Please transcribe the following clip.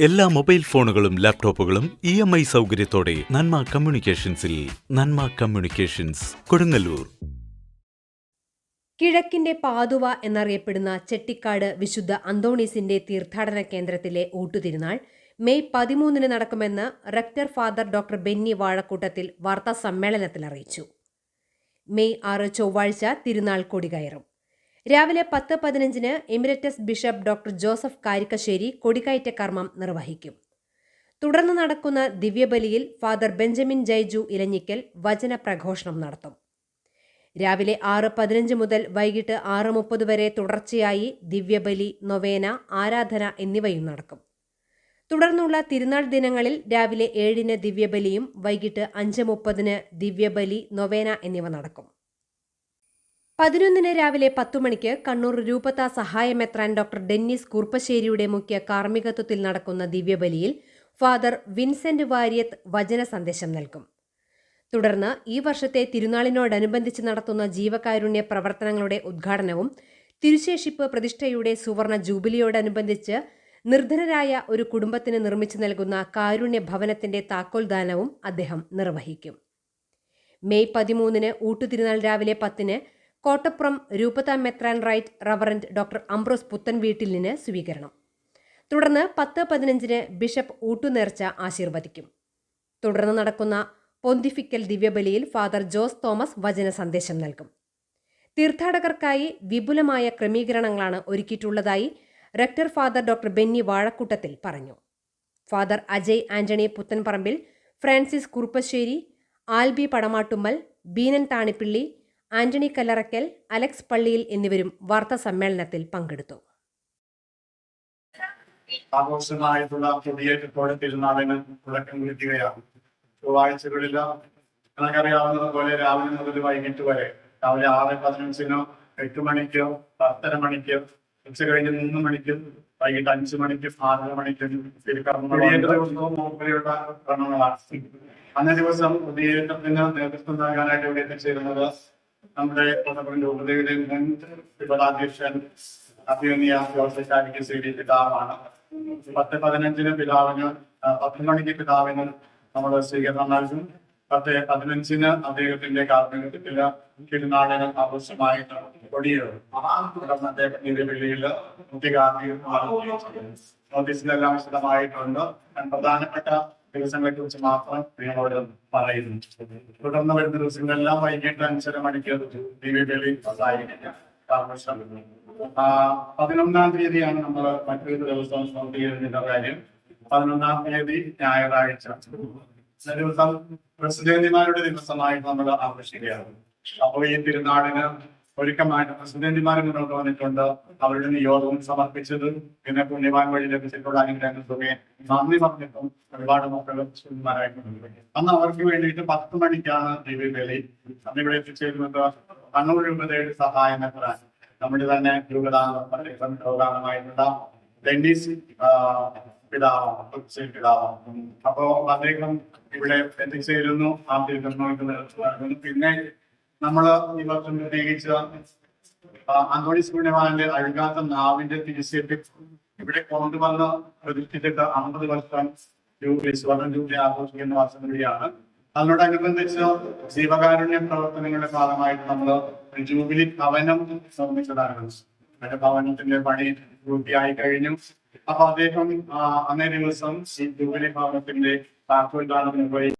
എല്ലാ മൊബൈൽ ഫോണുകളും ലാപ്ടോപ്പുകളും ഇ എം ഐ സൗകര്യത്തോടെ നന്മ കമ്മ്യൂണിക്കേഷൻസിൽ നന്മ കമ്മ്യൂണിക്കേഷൻസ് കൊടുങ്ങല്ലൂർ. കിഴക്കിന്റെ പാതുവ എന്നറിയപ്പെടുന്ന ചെട്ടിക്കാട് വിശുദ്ധ അന്തോണീസിന്റെ തീർത്ഥാടന കേന്ദ്രത്തിലെ ഊട്ടുതിരുന്നാൾ മെയ് പതിമൂന്നിന് നടക്കുമെന്ന് rector father doctor Benny Vazhakkoottathil വാർത്താ സമ്മേളനത്തിൽ അറിയിച്ചു. മെയ് ആറ് ചൊവ്വാഴ്ച തിരുനാൾ കൊടികയറും. രാവിലെ പത്ത് പതിനഞ്ചിന് emeritus bishop doctor Joseph Karikkassery കൊടിക്കയറ്റ കർമ്മം നിർവഹിക്കും. തുടർന്ന് നടക്കുന്ന ദിവ്യബലിയിൽ ഫാദർ ബെഞ്ചമിൻ ജൈജു ഇലഞ്ഞിക്കൽ വചന പ്രഘോഷണം നടത്തും. രാവിലെ ആറ് പതിനഞ്ച് മുതൽ വൈകിട്ട് ആറ് മുപ്പത് വരെ തുടർച്ചയായി ദിവ്യബലി നൊവേന ആരാധന എന്നിവയും നടക്കും. തുടർന്നുള്ള തിരുനാൾ ദിനങ്ങളിൽ രാവിലെ ഏഴിന് ദിവ്യബലിയും വൈകിട്ട് അഞ്ച് മുപ്പതിന് ദിവ്യബലി നൊവേന എന്നിവ നടക്കും. പതിനൊന്നിന് രാവിലെ പത്തു മണിക്ക് കണ്ണൂർ രൂപത സഹായമെത്രാൻ ഡോക്ടർ ഡെന്നിസ് കുർപ്പശ്ശേരിയുടെ മുഖ്യ കാർമ്മികത്വത്തിൽ നടക്കുന്ന ദിവ്യബലിയിൽ ഫാദർ വിൻസെന്റ് വാര്യത്ത് വചന സന്ദേശം നൽകും. തുടർന്ന് ഈ വർഷത്തെ തിരുനാളിനോടനുബന്ധിച്ച് നടത്തുന്ന ജീവകാരുണ്യ പ്രവർത്തനങ്ങളുടെ ഉദ്ഘാടനവും തിരുശേഷിപ്പ് പ്രതിഷ്ഠയുടെ സുവർണ ജൂബിലിയോടനുബന്ധിച്ച് നിർധനരായ ഒരു കുടുംബത്തിന് നിർമ്മിച്ചു നൽകുന്ന കാരുണ്യ ഭവനത്തിന്റെ താക്കോൽദാനവും അദ്ദേഹം നിർവഹിക്കും. മെയ് പതിമൂന്നിന് ഊട്ടുതിരുനാൾ രാവിലെ പത്തിന് കോട്ടപ്പുറം രൂപത മെത്രാൻ റൈറ്റ് റവറന്റ് ഡോക്ടർ അംബ്രോസ് പുത്തൻ വീട്ടിലിന് സ്വീകരണം. തുടർന്ന് പത്ത് പതിനഞ്ചിന് ബിഷപ്പ് ഊട്ടുനേർച്ച ആശീർവദിക്കും. തുടർന്ന് നടക്കുന്ന പൊന്തിഫിക്കൽ ദിവ്യബലിയിൽ ഫാദർ ജോസ് തോമസ് വചന സന്ദേശം നൽകും. തീർത്ഥാടകർക്കായി വിപുലമായ ക്രമീകരണങ്ങളാണ് ഒരുക്കിയിട്ടുള്ളതായി rector father doctor Benny Vazhakkoottathil പറഞ്ഞു. Father Ajay Antony Puthenparambil Francis Kuruppassery Albi Padamattummal Beenan Thanippilly Antony Kallarakkal Alex Palliyil എന്നിവരും വാർത്താ സമ്മേളനത്തിൽ പങ്കെടുത്തു. ആഘോഷമായിട്ടുള്ള കൊടിയേറ്റത്തോടെ തിരുനാളിന് തുടക്കം കുറിക്കുകയാണ്. ചൊവ്വാഴ്ചകളിൽ നിങ്ങൾക്കറിയാവുന്നത് പോലെ രാവിലെ മുതൽ വൈകിട്ട് വരെ രാവിലെ ആറ് പതിനഞ്ചിനോ എട്ട് മണിക്കോ പത്തര മണിക്കോ ഉച്ച കഴിഞ്ഞ് മൂന്ന് മണിക്ക് വൈകിട്ട് അഞ്ച് മണിക്ക് ആറര മണിക്ക് ദിവസവും മൂപ്പരയുടെ ക്രമങ്ങളാണ് അന്നേ ദിവസം പുതിയ നേതൃത്വം നൽകാനായിട്ട് ഇവിടെ എത്തിച്ചേരുന്നത് നമ്മുടെ കോട്ടപ്പുറം രൂപതയുടെ മുൻ വിപദാധ്യക്ഷൻ അഭിനന്ദിയ ജോസഫ് കാരിക്ക് ശ്രീ പിതാവാണ്. പത്ത് പതിനഞ്ചിന് പിതാവിന് പത്ത് മണിക്ക് പിതാവിന് നമ്മൾ സ്വീകരണം നൽകും. പത്ത് പതിനഞ്ചിന് അദ്ദേഹത്തിന്റെ കാർമ്മികത്തിൽ തിരുനാളിന് ആവശ്യമായിട്ട് കൊടിയേറും. അദ്ദേഹത്തിന്റെ അദ്ദേഹം മുഖ്യ കാർമ്മികം നോട്ടീസിലെല്ലാം വിശദമായിട്ടുണ്ട്. പ്രധാനപ്പെട്ട ദിവസങ്ങളെ കുറിച്ച് മാത്രം നിങ്ങളോട് പറയുന്നു. തുടർന്ന് വരുന്ന ദിവസങ്ങളെല്ലാം വൈകിട്ട് അഞ്ചര മണിക്ക് പതിനൊന്നാം തീയതിയാണ് നമ്മൾ മറ്റൊരു ദിവസം ചെയ്യുന്നതിന്റെ കാര്യം. പതിനൊന്നാം തീയതി ഞായറാഴ്ച. ദിവസം പ്രസിഡന്റിമാരുടെ ദിവസമായിട്ട് നമ്മൾ ആഘോഷിക്കുകയാണ്. അപ്പോൾ ഈ തിരുനാളിന് ഒരുക്കമായിട്ട് പ്രസിഡന്റുമാരും മുന്നോട്ട് വന്നിട്ടുണ്ട്. അവരുടെ നിയോഗവും സമർപ്പിച്ചത് പിന്നെ പുണ്യവാൻ വഴി ലഭിച്ചിട്ടുള്ള അനുഗ്രഹങ്ങൾ തുകയെ നന്ദി പറഞ്ഞിട്ടും ഒരുപാട് മക്കൾ പ്രസിഡന്റുമാരായിട്ടുണ്ട് അന്ന് അവർക്ക് വേണ്ടിയിട്ട് പത്ത് മണിക്കാണ് ദിവ്യബലി അന്ന് ഇവിടെ എത്തിച്ചേരുന്നത് കണ്ണൂർ രൂപതയുടെ സഹായം എത്രാൻ നമ്മുടെ തന്നെ രൂപദാനമായിട്ടുള്ള ഡെന്നീസ് പിതാവും പിതാവും. അപ്പോ അദ്ദേഹം ഇവിടെ എത്തിച്ചേരുന്നു. ആ തീരുമാനങ്ങൾക്ക് പിന്നെ നമ്മൾ ഈ വർഷം പ്രത്യേകിച്ച് അന്തോണി പുണ്യവാന്റെ അഴുകാത്ത നാവിന്റെ തിരിച്ചേറ്റ് ഇവിടെ കൊണ്ടുവന്ന് പ്രതിഷ്ഠിച്ചിട്ട് അമ്പത് വർഷം ജൂബിലി സുവർണ ജൂബിലി ആഘോഷിക്കുന്ന വർഷം കൂടിയാണ്. അതിനോടനുബന്ധിച്ച് ജീവകാരുണ്യ പ്രവർത്തനങ്ങളുടെ ഭാഗമായിട്ട് നമ്മൾ ജൂബിലി ഭവനം നിർമ്മിച്ചതാണ്. അതിന്റെ ഭവനത്തിന്റെ പണി പൂർത്തിയായി കഴിഞ്ഞു. അപ്പൊ അദ്ദേഹം അന്നേ ദിവസം ഈ ജൂബിലി ഭവനത്തിന്റെ താക്കോൽദാനം നിർവഹിക്കും